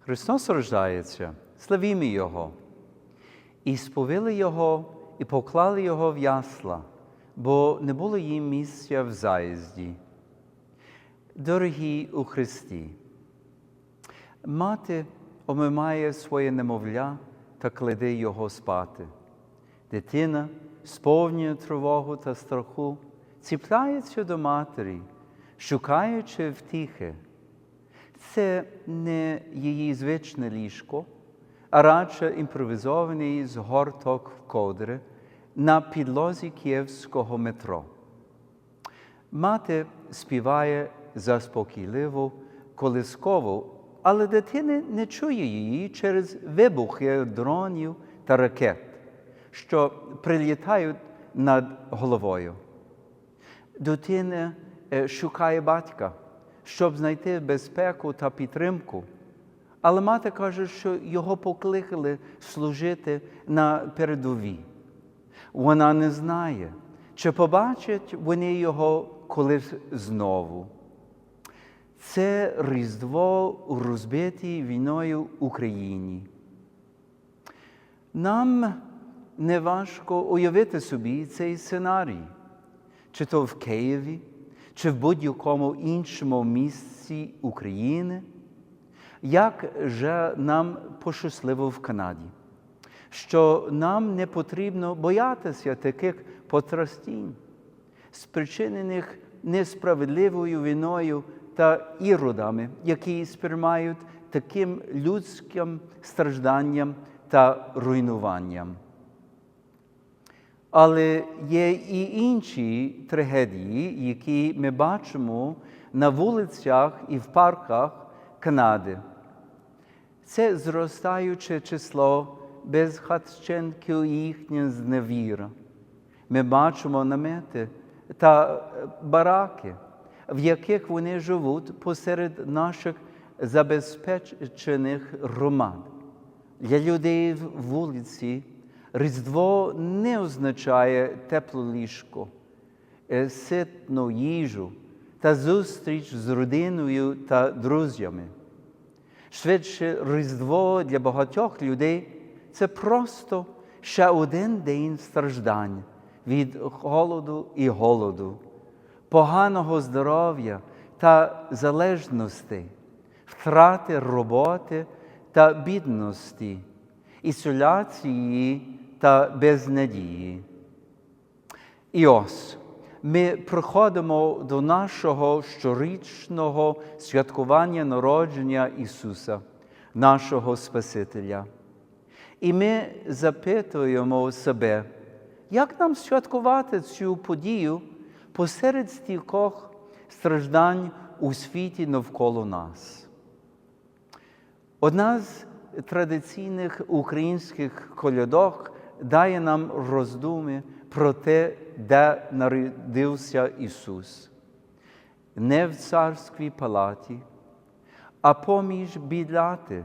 Христос рождається, славімо Його. І сповили Його, і поклали Його в ясла, бо не було їм місця в заїзді. Дорогі у Христі, мати омимає своє немовля та кладе його спати. Дитина, сповнює тривогу та страху, ціпляється до матері, шукаючи втіхи. Це не її звичне ліжко, а радше імпровізований згорток ковдри на підлозі київського метро. Мати співає заспокійливо, колисково, але дитина не чує її через вибухи дронів та ракет, що прилітають над головою. Дитина е, шукає батька, щоб знайти безпеку та підтримку. Але мати каже, що його покликали служити на передовій. Вона не знає, чи побачать вони його колись знову. Це Різдво у розбитій війною Україні. Нам не важко уявити собі цей сценарій, чи то в Києві, чи в будь-якому іншому місці України, як же нам пощасливо в Канаді, що нам не потрібно боятися таких потрастінь, спричинених несправедливою війною та іродами, які сприймають таким людським стражданням та руйнуванням. Але є і інші трагедії, які ми бачимо на вулицях і в парках Канади. Це зростаюче число безхатченків і їхня зневіра. Ми бачимо намети та бараки, в яких вони живуть посеред наших забезпечених громад. Для людей в вулиці Різдво не означає тепле ліжко, е, ситну їжу та зустріч з родиною та друзями. Швидше Різдво для багатьох людей це просто ще один день страждань від холоду і голоду, поганого здоров'я та залежності, втрати роботи та бідності, ізоляції та безнадії. І ось ми приходимо до нашого щорічного святкування народження Ісуса, нашого Спасителя. І ми запитуємо себе, як нам святкувати цю подію посеред стількох страждань у світі навколо нас. Одна з традиційних українських колядок дає нам роздуми про те, де народився Ісус. Не в царській палаті, а поміж бідляти,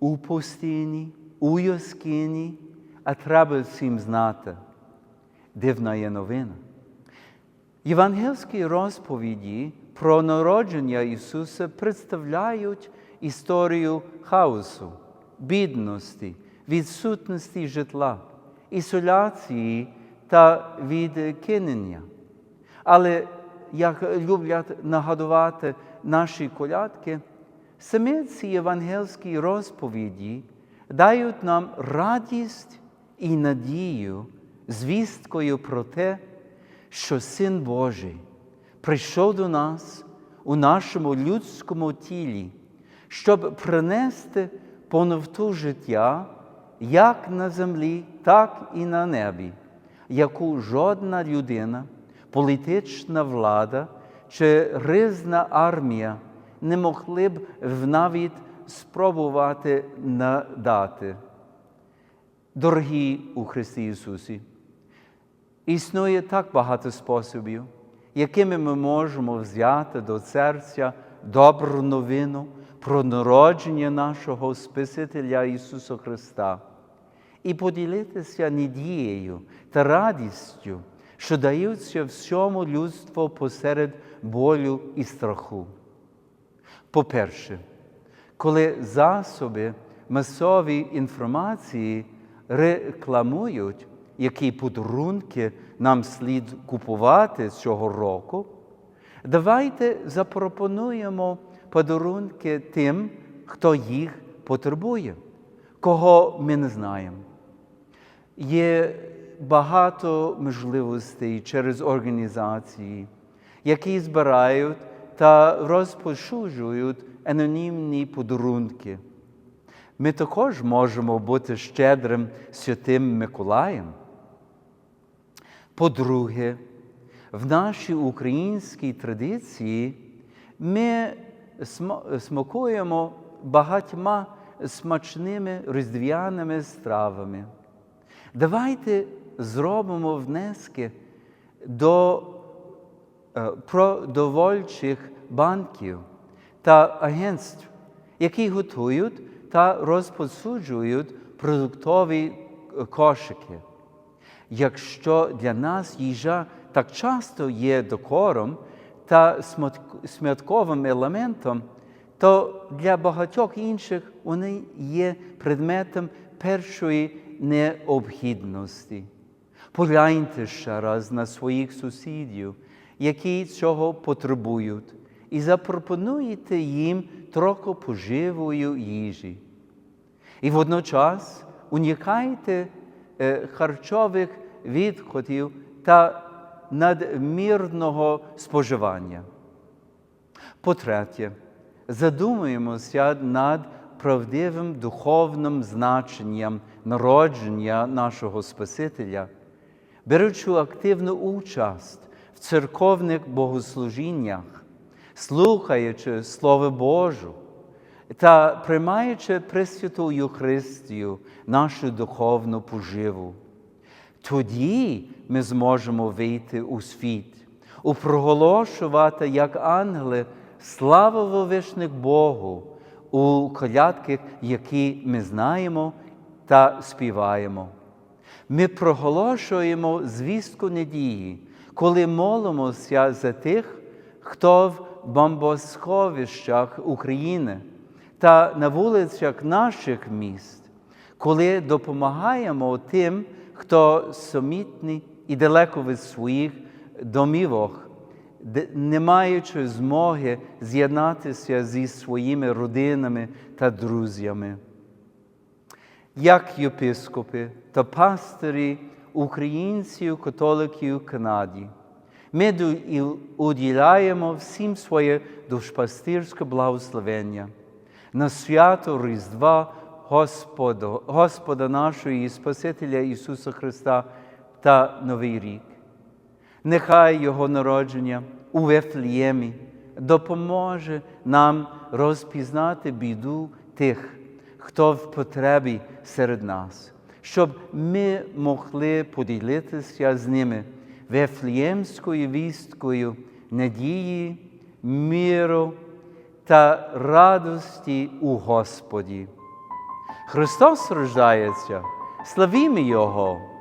у пустині, у яскині, а треба всім знати. Дивна є новина. Євангельські розповіді про народження Ісуса представляють історію хаосу, бідності, відсутності житла, ізоляції та відкинення. Але, як люблять нагадувати наші колядки, саме ці євангельські розповіді дають нам радість і надію звісткою про те, що Син Божий прийшов до нас у нашому людському тілі, щоб принести повноту життя як на землі, так і на небі, яку жодна людина, політична влада чи ризна армія не могли б навіть спробувати надати. Дорогі у Христі Ісусі, існує так багато способів, якими ми можемо взяти до серця добру новину про народження нашого Спасителя Ісуса Христа і поділитися надією та радістю, що даються всьому людству посеред болю і страху. По-перше, коли засоби масової інформації рекламують, які подарунки нам слід купувати цього року, давайте запропонуємо подарунки тим, хто їх потребує, кого ми не знаємо. Є багато можливостей через організації, які збирають та розпошуджують анонімні подарунки. Ми також можемо бути щедрим святим Миколаєм. По-друге, в нашій українській традиції ми смакуємо багатьма смачними різдвяними стравами. Давайте зробимо внески до е, продовольчих банків та агентств, які готують та розпосуджують продуктові е, кошики. Якщо для нас їжа так часто є докором та святковим елементом, то для багатьох інших вони є предметом першої необхідності. Погляньте ще раз на своїх сусідів, які цього потребують, і запропонуйте їм трохи поживої їжі. І водночас уникайте е, харчових відходів та надмірного споживання. По-третє, задумаємося над правдивим духовним значенням народження нашого Спасителя, беручи активну участь в церковних богослужіннях, слухаючи Слово Боже та приймаючи Пресвяту Євхаристію, нашу духовну поживу. Тоді ми зможемо вийти у світ, упроголошувати, як ангели, славу вовишних Богу у колядках, які ми знаємо та співаємо. Ми проголошуємо звістку надії, коли молимося за тих, хто в бомбосховищах України та на вулицях наших міст, коли допомагаємо тим, хто самітний і далеко від своїх домівок, не маючи змоги з'єднатися зі своїми родинами та друзями. Як єпископи та пастирі українців, католиків Канаді, ми уділяємо всім своє душпастирське благословення на свято Різдва Господа, Господа нашого і Спасителя Ісуса Христа та Новий рік. Нехай Його народження у Вефліємі допоможе нам розпізнати біду тих, хто в потребі серед нас, щоб ми могли поділитися з ними вефліємською вісткою надії, миру та радості у Господі. Христос рождається, славімо Його!